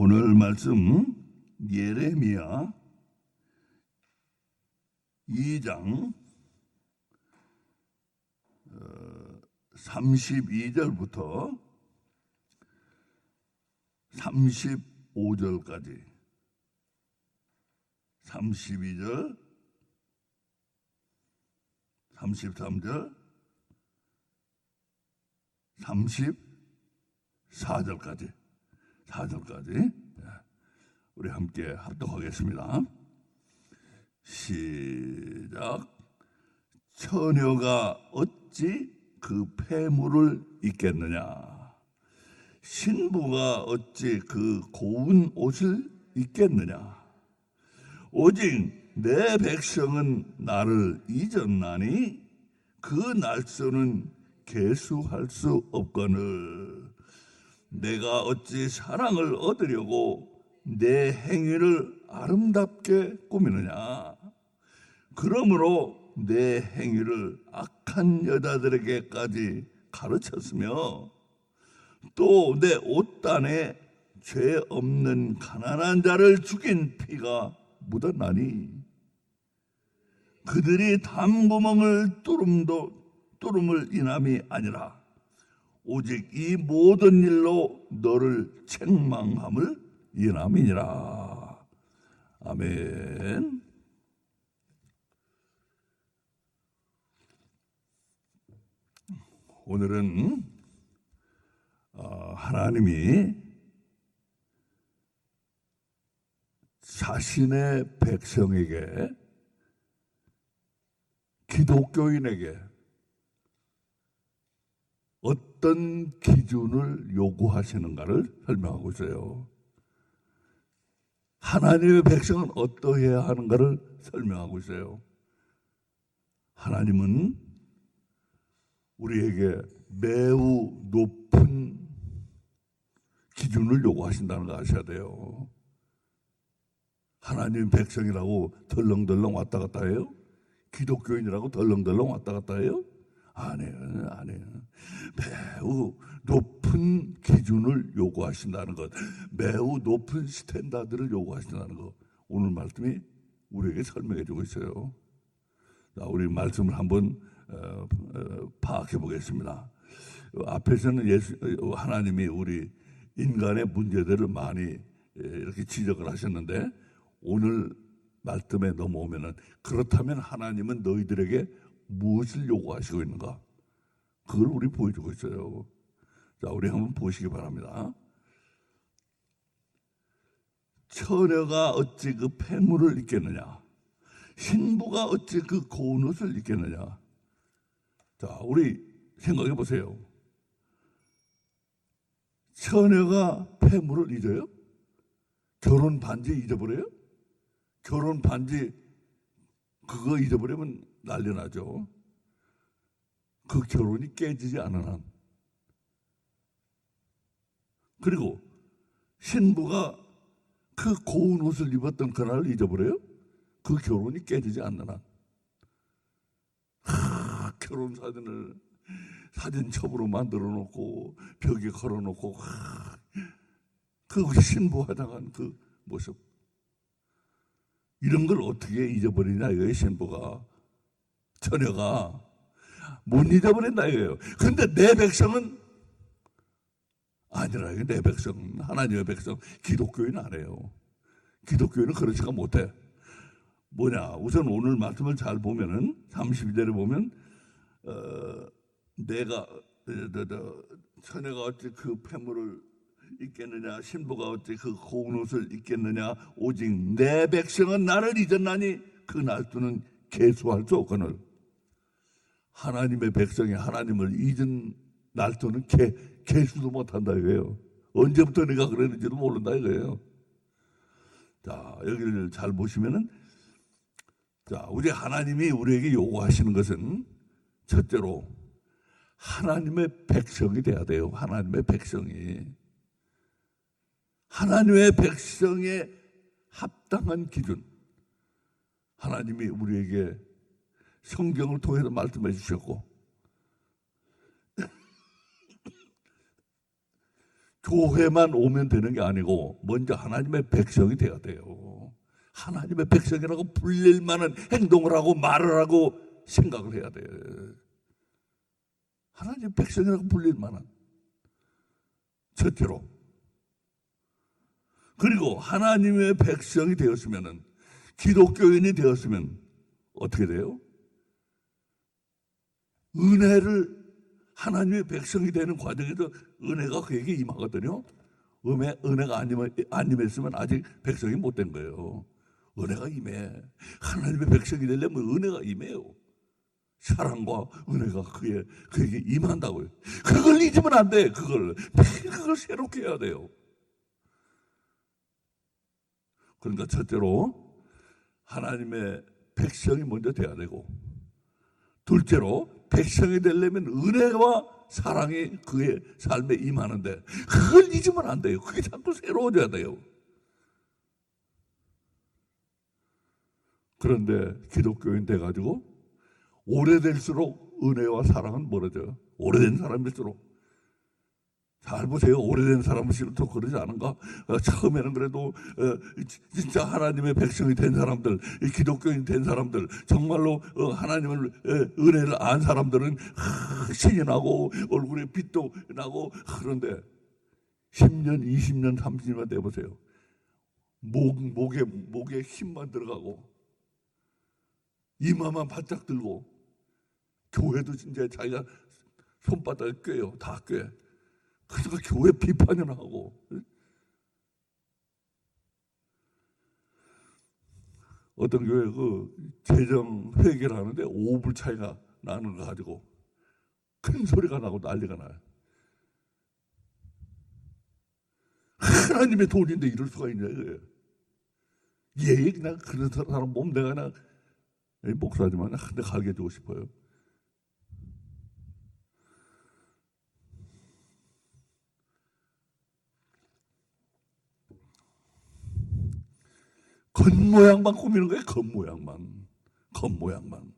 오늘 말씀 예레미야 2장 32절부터 35절까지. 32절 33절 34절까지 4절까지 우리 함께 합독하겠습니다. 시작. 처녀가 어찌 그 폐물을 입겠느냐? 신부가 어찌 그 고운 옷을 입겠느냐? 오직 내 백성은 나를 잊었나니 그 날수는 계수할 수 없거늘 내가 어찌 사랑을 얻으려고 내 행위를 아름답게 꾸미느냐? 그러므로 내 행위를 악한 여자들에게까지 가르쳤으며 또 내 옷단에 죄 없는 가난한 자를 죽인 피가 묻었나니? 그들이 담구멍을 뚫음도 뚫음을 인함이 아니라 오직 이 모든 일로 너를 책망함을 인함이니라. 아멘. 오늘은 어, 하나님이 자신의 백성에게 기독교인에게 어떤 기준을 요구하시는가를 설명하고 있어요. 하나님의 백성은 어떠해야 하는가를 설명하고 있어요. 하나님은 우리에게 매우 높은 기준을 요구하신다는 거 아셔야 돼요. 하나님 백성이라고 덜렁덜렁 왔다 갔다 해요? 기독교인이라고 덜렁덜렁 왔다 갔다 해요? 아니에요, 아니에요. 매우 높은 기준을 요구하신다는 것, 매우 높은 스탠다드를 요구하신다는 것. 오늘 말씀이 우리에게 설명해 주고 있어요. 자, 우리 말씀을 한번 어, 어, 파악해 보겠습니다. 앞에서는 예수, 어, 하나님이 우리 인간의 문제들을 많이 예, 이렇게 지적을 하셨는데 오늘 말씀에 넘어오면은 그렇다면 하나님은 너희들에게 무엇을 요구하시고 있는가? 그걸 우리 보여주고 있어요. 자, 우리 한번 보시기 바랍니다. 처녀가 어찌 그 폐물을 입겠느냐? 신부가 어찌 그 고운 옷을 입겠느냐? 자, 우리 생각해 보세요. 처녀가 폐물을 잊어요? 결혼 반지 잊어버려요? 결혼 반지 그거 잊어버리면 난리 나죠. 그 결혼이 깨지지 않은 한. 그리고 신부가 그 고운 옷을 입었던 그날을 잊어버려요? 그 결혼이 깨지지 않는 한. 하, 결혼 사진을 사진첩으로 만들어 놓고 벽에 걸어 놓고 그 신부 화장한 그 모습. 이런 걸 어떻게 잊어버리냐 이거예요 신부가 처녀가 못 잊어버린다 이거예요. 근데 내 백성은 아니라 내 백성 하나님의 백성 기독교인은 안 해요. 기독교인은 그렇지가 못해. 뭐냐 우선 오늘 말씀을 잘 보면은 32절에 보면 어, 내가 어, 처녀가 어찌 그 폐물을 있겠느냐 신부가 어찌 그 고운 옷을 입겠느냐 오직 내 백성은 나를 잊었나니 그 날수는 계수할 수 없거늘 하나님의 백성이 하나님을 잊은 날수는 개, 계수도 못한다 이거예요. 언제부터 내가 그랬는지도 모른다 이거예요. 자 여기를 잘 보시면은 자 우리 하나님이 우리에게 요구하시는 것은 첫째로 하나님의 백성이 돼야 돼요. 하나님의 백성이. 하나님의 백성의 합당한 기준. 하나님이 우리에게 성경을 통해서 말씀해 주셨고, 교회만 오면 되는 게 아니고 먼저 하나님의 백성이 되어야 돼요. 하나님의 백성이라고 불릴 만한 행동을 하고 말을 하고 생각을 해야 돼요. 하나님의 백성이라고 불릴 만한 첫째로 그리고 하나님의 백성이 되었으면은 기독교인이 되었으면 어떻게 돼요? 은혜를 하나님의 백성이 되는 과정에서 은혜가 그에게 임하거든요. 은혜, 은혜가 안 임했으면 아직 백성이 못 된 거예요. 은혜가 임해. 하나님의 백성이 되려면 은혜가 임해요. 사랑과 은혜가 그에, 그에게 임한다고요. 그걸 잊으면 안 돼, 그걸. 그걸 새롭게 해야 돼요. 그러니까 첫째로, 하나님의 백성이 먼저 돼야 되고, 둘째로, 백성이 되려면 은혜와 사랑이 그의 삶에 임하는데, 그걸 잊으면 안 돼요. 그게 자꾸 새로워져야 돼요. 그런데 기독교인 돼가지고 오래될수록 은혜와 사랑은 멀어져요. 오래된 사람일수록. 잘 보세요. 오래된 사람일수록 그러지 않은가? 어, 처음에는 그래도 어, 지- 진짜 하나님의 백성이 된 사람들, 이 기독교인 된 사람들, 정말로 어, 하나님을 에, 은혜를 안 사람들은 하, 신이 나고 얼굴에 빛도 나고 그런데 10년, 20년, 30년만 돼보세요. 목, 목에, 목에 힘만 들어가고 이마만 바짝 들고 교회도 진짜 자기가 손바닥에 꿰요 다 꿰. 그러니까 교회 비판이나 하고 어떤 교회 그 재정 회계를 하는데 5불 차이가 나는 거 가지고 큰 소리가 나고 난리가 나요. 하나님의 돈인데 이럴 수가 있냐 이거예요. 예, 그냥 그런 사람 몸 내가 그냥 이 목사지만 한대 갈게 주고 싶어요. 겉모양만 꾸미는 거예요. 겉모양만. 겉모양만.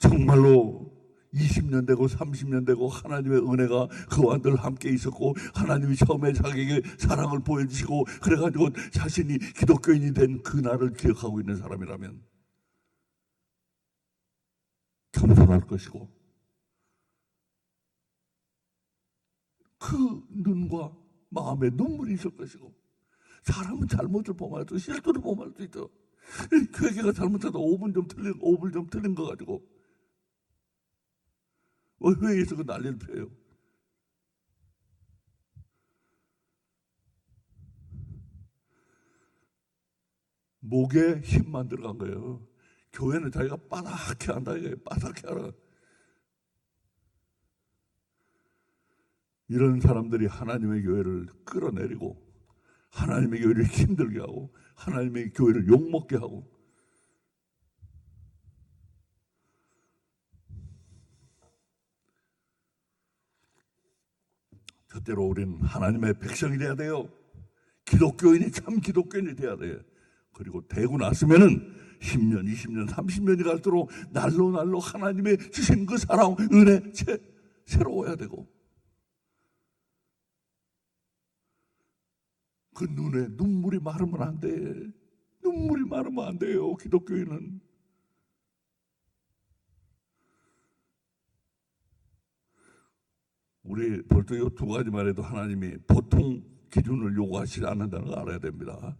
정말로 20년 되고 30년 되고 하나님의 은혜가 그와 늘 함께 있었고 하나님이 처음에 자기에게 사랑을 보여주시고 그래가지고 자신이 기독교인이 된 그날을 기억하고 있는 사람이라면 겸손할 것이고 그 눈과 마음에 눈물이 있을 것이고 사람은 잘못을 범할 수 실수를 범할 수 있죠 회개가 잘못해도 5분 좀 틀린 5분 좀 틀린 거 가지고 왜 회의에서 그 난리를 펴요? 목에 힘만 들어간 거예요. 교회는 자기가 빠삭해 한다 이거예요. 빠삭해 하라. 이런 사람들이 하나님의 교회를 끌어내리고 하나님의 교회를 힘들게 하고 하나님의 교회를 욕먹게 하고 첫째로 우리는 하나님의 백성이 돼야 돼요. 기독교인이 참 기독교인이 돼야 돼요. 그리고 되고 났으면은 10년, 20년, 30년이 갈수록 날로 날로 하나님의 주신 그 사랑, 은혜, 새, 새로워야 되고 그 눈에 눈물이 마르면 안 돼. 눈물이 마르면 안 돼요. 기독교인은. 우리 벌써 이두 가지만 해도 하나님이 보통 기준을 요구하시지 않는다는 걸 알아야 됩니다.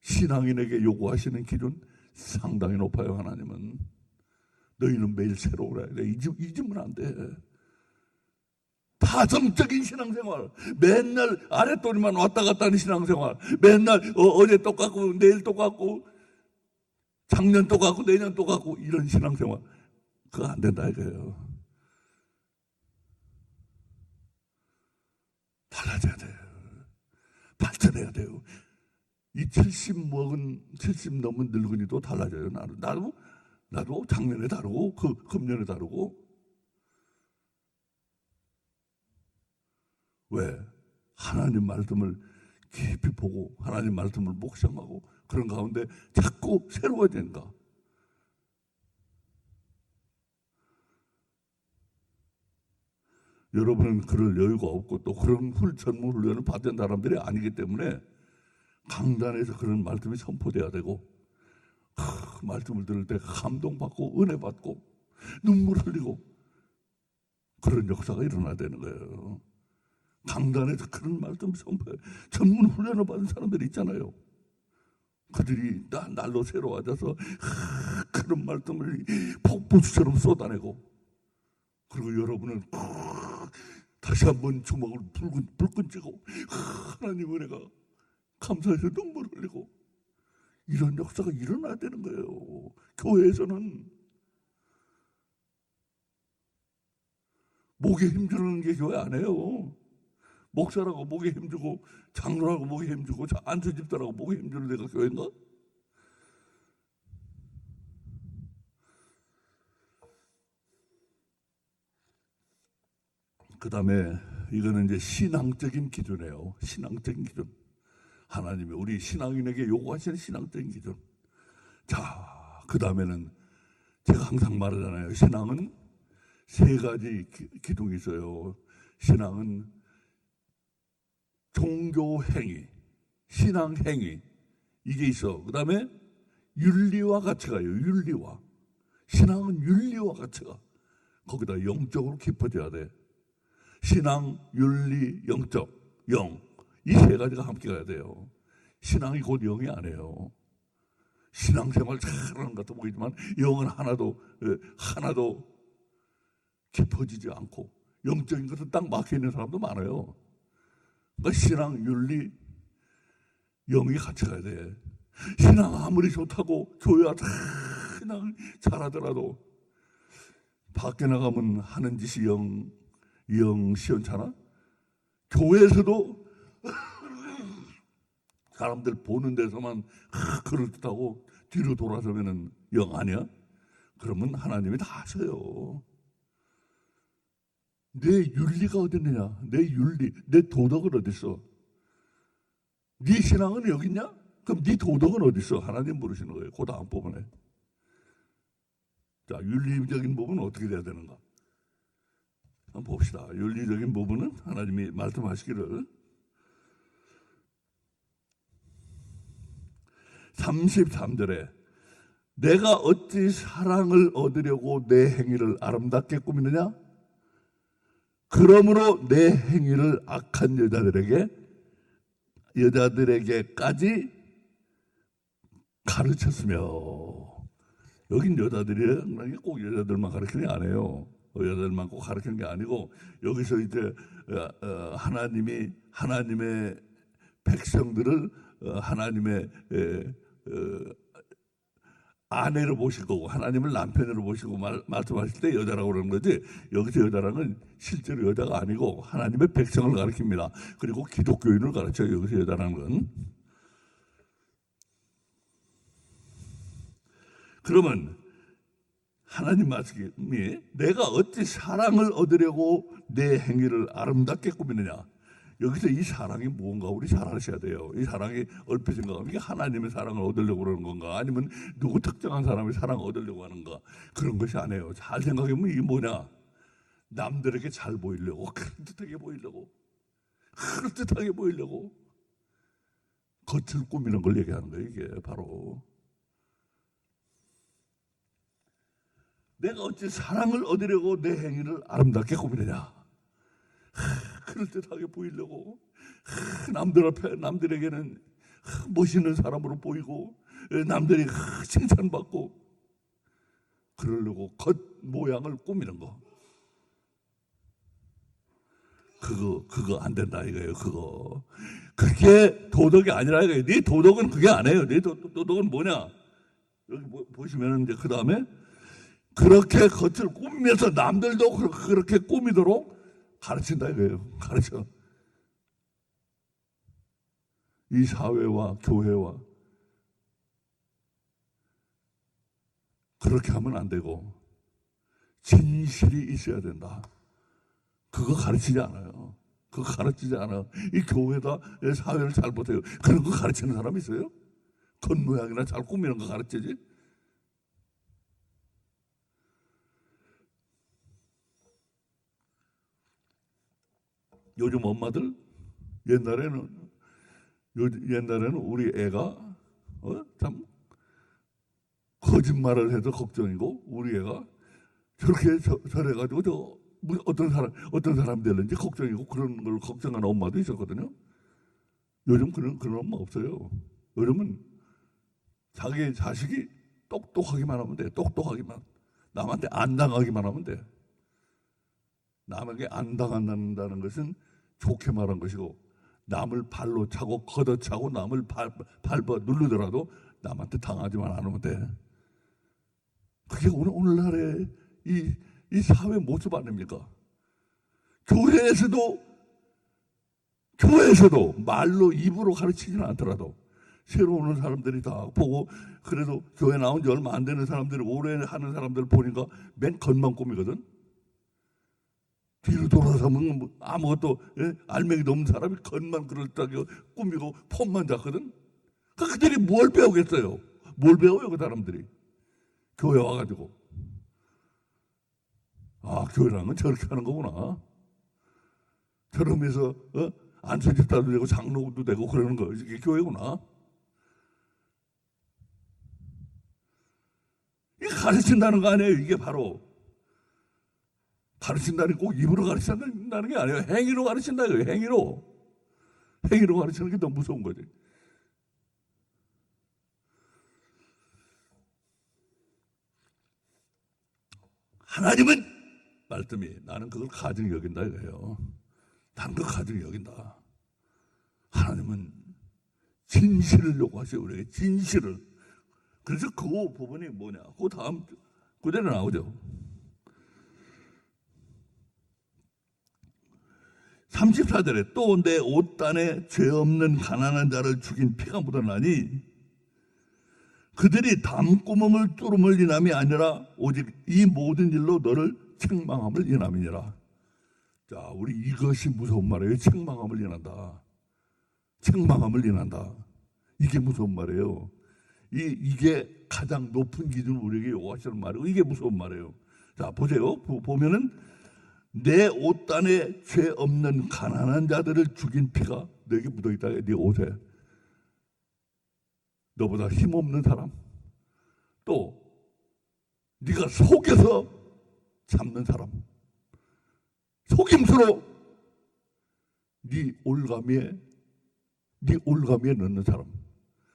신앙인에게 요구하시는 기준 상당히 높아요. 하나님은 너희는 매일 새로우라. 잊으, 잊으면 안 돼. 파성적인 신앙생활, 맨날 아랫도리만 왔다 갔다 하는 신앙생활, 맨날 어, 제 똑같고 내일 똑같고 작년 똑같고 내년 똑같고 이런 신앙생활 그거 안 된다 이거예요. 달라져야 돼요. 발전해야 돼요. 이 70 먹은 70 넘은 늙은이도 달라져요. 나도 나도 작년에 다르고 그 금년에 다르고 왜 하나님 말씀을 깊이 보고 하나님 말씀을 묵상하고 그런 가운데 자꾸 새로워진가? 여러분은 그럴 여유가 없고 또 그런 훌 전문 훈련을 받은 사람들이 아니기 때문에 강단에서 그런 말씀이 선포돼야 되고 그 말씀을 들을 때 감동받고 은혜 받고 눈물 흘리고 그런 역사가 일어나야 되는 거예요. 강단에서 그런 말씀 선포해 전문 훈련을 받은 사람들이 있잖아요. 그들이 나, 날로 새로워져서 그런 말씀을 폭포수처럼 쏟아내고 그리고 여러분은 다시 한번 주먹을 불끈 불끈 쥐고 하나님 은혜가 감사해서 눈물 흘리고 이런 역사가 일어나야 되는 거예요. 교회에서는 목에 힘주는 게 교회 아니에요. 목사라고 목에 힘주고 장로라고 목에 힘주고 안수 집사라고 목에 힘주는 데가 교회인가? 그 다음에 이거는 이제 신앙적인 기준이에요. 신앙적인 기준. 하나님이 우리 신앙인에게 요구하시는 신앙적인 기준. 자, 그 다음에는 제가 항상 말하잖아요. 신앙은 세 가지 기, 기둥이 있어요. 신앙은 종교 행위, 신앙 행위 이게 있어. 그 다음에 윤리와 가치가요. 윤리와 신앙은 윤리와 가치가 거기다 영적으로 깊어져야 돼. 신앙, 윤리, 영적, 영. 이 세 가지가 함께 가야 돼요. 신앙이 곧 영이 아니에요. 신앙생활 잘하는 것 같아 보이지만 영은 하나도 예, 하나도 깊어지지 않고 영적인 것은 딱 막혀 있는 사람도 많아요. 그러니까 신앙, 윤리, 영이 같이 가야 돼. 신앙 아무리 좋다고 교회가 다 신앙 잘하더라도 밖에 나가면 하는 짓이 영, 영 시원찮아? 교회에서도 사람들 보는 데서만 그럴듯하고 뒤로 돌아서면은 영 아니야? 그러면 하나님이 다 하셔요. 내 윤리가 어딨느냐? 내 윤리, 내 도덕은 어딨어? 네 신앙은 여기 있냐? 그럼 네 도덕은 어딨어? 하나님 부르시는 거예요. 그 다음 부분에. 자, 윤리적인 부분은 어떻게 돼야 되는가? 한번 봅시다. 윤리적인 부분은 하나님이 말씀하시기를 33절에 내가 어찌 사랑을 얻으려고 내 행위를 아름답게 꾸미느냐? 그러므로 내 행위를 악한 여자들에게 여자들에게까지 가르쳤으며 여긴 여자들이 꼭 여자들만 가르치는 게 아니에요. 여자들만 꼭 가르치는 게 아니고 여기서 이제 어, 어, 하나님이 하나님의 백성들을 어, 하나님의 아내로 보실 거고 하나님을 남편으로 보시고 말, 말씀하실 때 여자라고 그러는 거지 여기서 여자라는 실제로 여자가 아니고 하나님의 백성을 가리킵니다. 그리고 기독교인을 가르쳐요. 여기서 여자라는 건. 그러면 하나님 말씀이 내가 어찌 사랑을 얻으려고 내 행위를 아름답게 꾸미느냐 여기서 이 사랑이 뭔가 우리 잘 아셔야 돼요. 이 사랑이 얼핏 생각하면 이게 하나님의 사랑을 얻으려고 그러는 건가? 아니면 누구 특정한 사람의 사랑을 얻으려고 하는가? 그런 것이 아니에요. 잘 생각해보면 이게 뭐냐? 남들에게 잘 보이려고, 그럴듯하게 보이려고, 그럴듯하게 보이려고 겉을 꾸미는 걸 얘기하는 거예요. 이게 바로. 내가 어찌 사랑을 얻으려고 내 행위를 아름답게 꾸미느냐? 그럴듯하게 보이려고 남들 앞에 남들에게는 멋있는 사람으로 보이고 남들이 칭찬받고 그러려고 겉 모양을 꾸미는 거. 그거 그거 안 된다 이거예요 그거. 그게 도덕이 아니라 이거예요. 네 도덕은 그게 아니에요. 네 도, 도덕은 뭐냐? 여기 보시면 이제 그 다음에 그렇게 겉을 꾸미면서 남들도 그렇게 꾸미도록 가르친다 이거예요. 가르쳐. 이 사회와 교회와 그렇게 하면 안 되고 진실이 있어야 된다. 그거 가르치지 않아요. 그거 가르치지 않아. 이 교회다 사회를 잘 못해요. 그런 거 가르치는 사람 있어요? 겉모양이나 잘 꾸미는 거 가르치지? 요즘 엄마들 옛날에는 요, 옛날에는 우리 애가 어? 참 거짓말을 해도 걱정이고 우리 애가 저렇게 저, 저래 가지고 저 무- 어떤 사람 어떤 사람 되는지 걱정이고 그런 걸 걱정하는 엄마도 있었거든요. 요즘 그런 그런 엄마 없어요. 요즘은 자기 자식이 똑똑하기만 하면 돼. 똑똑하기만 남한테 안 당하기만 하면 돼. 남에게 안 당한다는 것은 좋게 말한 것이고 남을 발로 차고 걷어차고 남을 발, 밟아 누르더라도 남한테 당하지만 않으면 돼. 그게 오늘 오늘날의 이, 이 사회 모습 아닙니까? 교회에서도 교회에서도 말로 입으로 가르치지는 않더라도 새로 오는 사람들이 다 보고 그래도 교회 나온 지 얼마 안 되는 사람들이 오래 하는 사람들 보니까 맨 겉만 꾸미거든. 뒤로 돌아서면 뭐 아무것도 예? 알맹이도 없는 사람이 겉만 그럴듯하게 꾸미고 폼만 잡거든. 그 그들이 뭘 배우겠어요? 뭘 배워요 그 사람들이? 교회 와가지고 아 교회라는 건 저렇게 하는 거구나. 저러면서 어? 안수집사도 되고 장로도 되고 그러는 거 이게 교회구나. 이게 가르친다는 거 아니에요? 이게 바로 가르친다는 게꼭 입으로 가르친다는 게 아니에요. 행위로 가르친다 이거예요. 행위로 행위로 가르치는 게 더 무서운 거지. 하나님은 말씀이 나는 그걸 가증히 여긴다 이거예요. 나는 그 가증히 여긴다. 하나님은 진실을 요구하세요 우리에게 진실을. 그래서 그 부분이 뭐냐? 그 다음 구절에 나오죠. 34절에 또 내 옷단에 죄 없는 가난한 자를 죽인 피가 묻어나니 그들이 담구멍을 뚫음을 인함이 아니라 오직 이 모든 일로 너를 책망함을 인함이니라. 자, 우리 이것이 무서운 말이에요. 책망함을 인한다. 책망함을 인한다. 이게 무서운 말이에요. 이, 이게 가장 높은 기준 우리에게 요구하시는 말이고 이게 무서운 말이에요. 자, 보세요. 보- 보면은 내 옷단에 죄 없는 가난한 자들을 죽인 피가 너에게 묻어 있다. 네 옷에. 너보다 힘 없는 사람. 또 네가 속여서 잡는 사람. 속임수로 네 올가미에 네 올가미에 넣는 사람.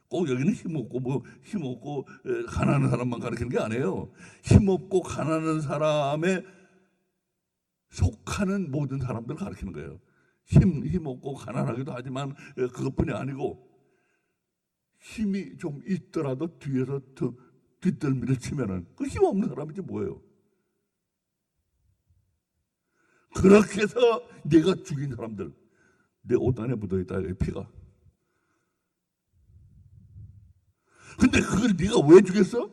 꼭 여기는 힘없고 뭐 힘없고 에, 가난한 사람만 가르치는 게 아니에요. 힘없고 가난한 사람의 속하는 모든 사람들 가르치는 거예요. 힘, 힘 없고 가난하기도 하지만 에, 그것뿐이 아니고 힘이 좀 있더라도 뒤에서 더 뒷덜미를 치면은 그 힘 없는 사람이지 뭐예요. 그렇게 해서 내가 죽인 사람들 내 옷단에 묻어있다 이 피가. 근데 그걸 네가 왜 죽였어?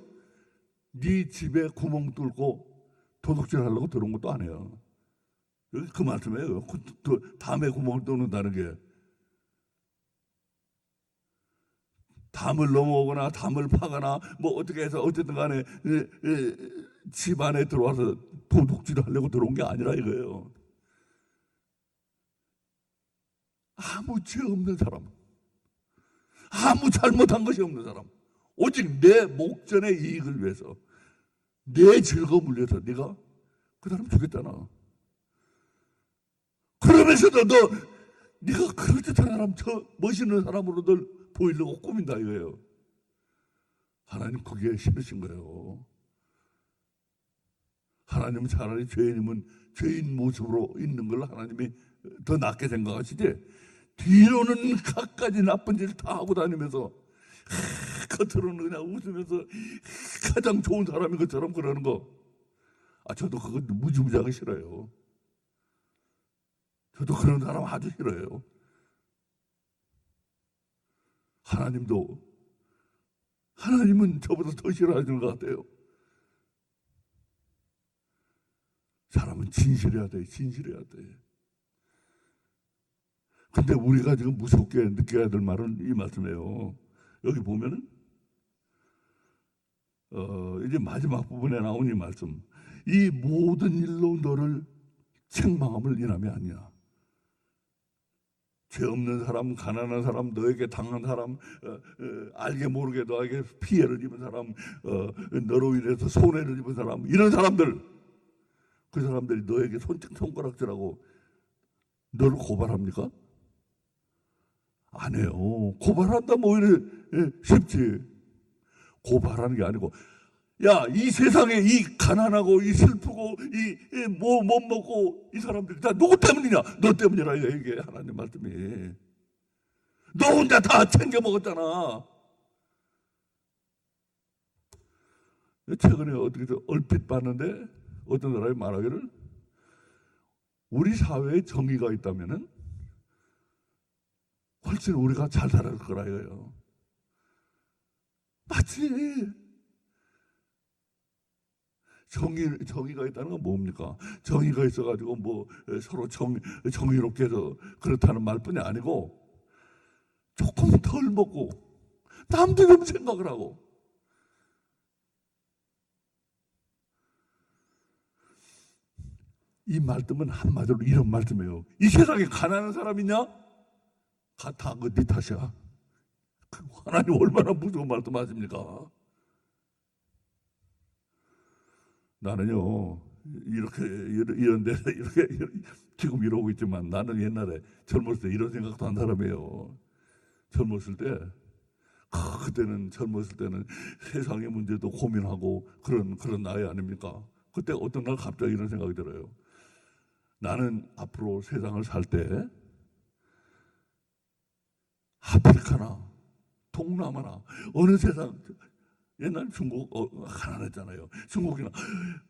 네 집에 구멍 뚫고 도둑질 하려고 들어온 것도. 여기 그 말씀이에요. 그, 그 담에 구멍을 뚫는 다는 게 담을 넘어오거나 담을 파거나 뭐 어떻게 해서 어쨌든 간에 에, 에, 집 안에 들어와서 도둑질 하려고 들어온 게 아니라 이거예요. 아무 죄 없는 사람, 아무 잘못한 것이 없는 사람, 오직 내 목전의 이익을 위해서, 내 즐거움을 위해서 네가 그 사람 죽였잖아. 그러면서도 너 네가 그럴듯한 사람, 저 멋있는 사람으로 널 보이려고 꾸민다 이거예요. 하나님 그게 싫으신 거예요. 하나님은 차라리 죄인이면 죄인 모습으로 있는 걸 하나님이 더 낫게 생각하시지. 뒤로는 갖가지 나쁜 짓 다 하고 다니면서 하, 겉으로는 그냥 웃으면서 가장 좋은 사람인 것처럼 그러는 거. 아 저도 그거 무지무지하게 싫어요. 저도 그런 사람 아주 싫어요. 하나님도 하나님은 저보다 더 싫어하시는 것 같아요. 사람은 진실해야 돼, 진실해야 돼. 근데 우리가 지금 무섭게 느껴야 될 말은 이 말씀이에요. 여기 보면은 어, 이제 마지막 부분에 나온 이 말씀. 이 모든 일로 너를 책망함을 인함이 아니야. 죄 없는 사람, 가난한 사람, 너에게 당한 사람, 어, 어, 알게 모르게 너에게 피해를 입은 사람, 어, 너로 인해서 손해를 입은 사람, 이런 사람들, 그 사람들이 너에게 손, 손가락질하고 너를 고발합니까? 안 해요. 고발한다면 오히려 예, 쉽지. 고발하는 게 아니고, 야, 이 세상에 이 가난하고 이 슬프고 이뭐 못 먹고 이 사람들이 다 누구 때문이냐? 너 때문이라 이게 하나님 말씀이. 너 혼자 다 챙겨 먹었잖아. 최근에 어떻게 얼핏 봤는데 어떤 사람이 말하기를 우리 사회에 정의가 있다면은 훨씬 우리가 잘 살아갈 거라 이거예요. 맞지? 정의, 정의가 있다는 건 뭡니까? 정의가 있어가지고 뭐 서로 정, 정의롭게 해서 그렇다는 말뿐이 아니고 조금 덜 먹고 남들 좀 생각을 하고 이 말씀은 한마디로 이런 말씀이에요. 이 세상에 가난한 사람 있냐? 다 그네 탓이야. 그 하나님 얼마나 무서운 말씀하십니까? 나는요 이렇게 이런 데 이렇게 지금 이러고 있지만 나는 옛날에 젊었을 때 이런 생각도 한 사람이에요. 젊었을 때 아, 그때는 젊었을 때는 세상의 문제도 고민하고 그런 그런 나이 아닙니까? 그때 어떤 날 갑자기 이런 생각이 들어요. 나는 앞으로 세상을 살 때 아프리카나 동남아나 어느 세상 옛날 중국 어, 가난했잖아요. 중국이나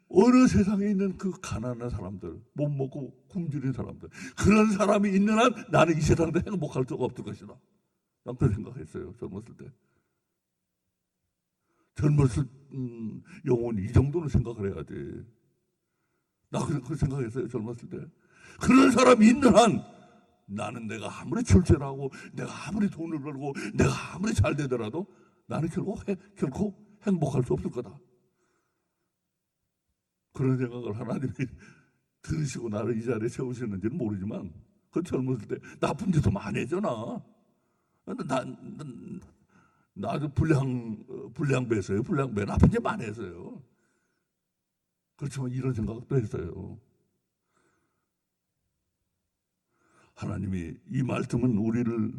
어느 세상에 있는 그 가난한 사람들, 못 먹고 굶주린 사람들, 그런 사람이 있는 한 나는 이 세상에 행복할 수가 없을 것이다. 난 그런 생각했어요. 젊었을 때. 젊었을 음, 영혼이 이 정도는 생각을 해야지. 나 그런 그 생각했어요. 젊었을 때. 그런 사람이 있는 한 나는 내가 아무리 출세를 하고 내가 아무리 돈을 벌고 내가 아무리 잘 되더라도 나는 해, 결코 행복할 수 없을 거다. 그런 생각을 하나님이 들으시고 나를 이 자리에 세우셨는지는 모르지만 그 젊었을 때 나쁜 짓도 많이 했잖아. 나, 나, 나도 불량, 어, 불량배였어요. 불량배. 나쁜 짓 많이 했어요. 그렇지만 이런 생각도 했어요. 하나님이 이 말씀은 우리를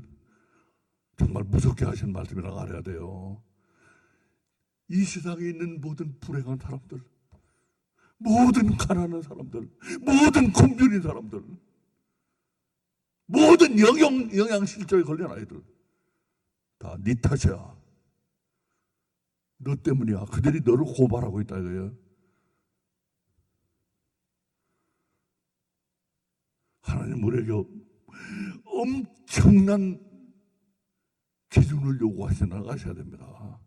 정말 무섭게 하신 말씀이라고 알아야 돼요. 이 세상에 있는 모든 불행한 사람들, 모든 가난한 사람들, 모든 굶주린 사람들, 모든 영양, 영양실조에 걸린 아이들, 다 네 탓이야. 너 때문이야. 그들이 너를 고발하고 있다 이거예요. 하나님 우리에게 엄청난 기준을 요구하시 나가셔야 됩니다.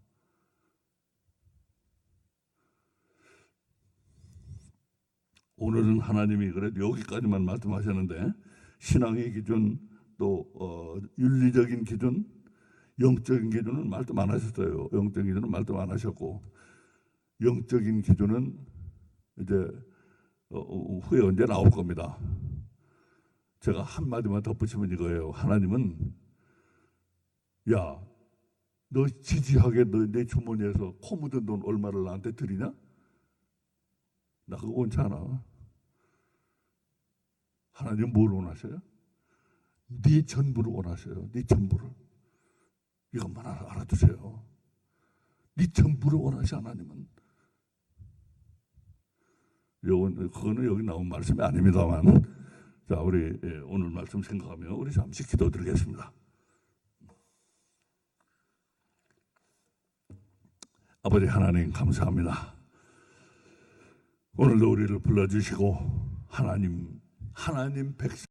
오늘은 하나님이 그래도 여기까지만 말씀하셨는데 신앙의 기준 또 어, 윤리적인 기준, 영적인 기준은 말씀 안 하셨어요. 영적인 기준은 말씀 안 하셨고 영적인 기준은 이제 어, 어, 후에 언제 나올 겁니다. 제가 한 마디만 덧붙이면 이거예요. 하나님은 야, 너 지지하게 너 내 주머니에서 코 묻은 돈 얼마를 나한테 드리냐? 나 그거 원치 않아. 하나님 뭘 원하셔요? 네 전부를 원하셔요. 네 전부를. 이것만 알아- 알아 두세요. 네 전부를 원하시 하나님은. 요건 그거는 여기 나온 말씀이 아닙니다만. 자, 우리 예, 오늘 말씀 생각하며 우리 잠시 기도드리겠습니다. 아버지 하나님 감사합니다. 오늘도 우리를 불러주시고 하나님 하나님 백성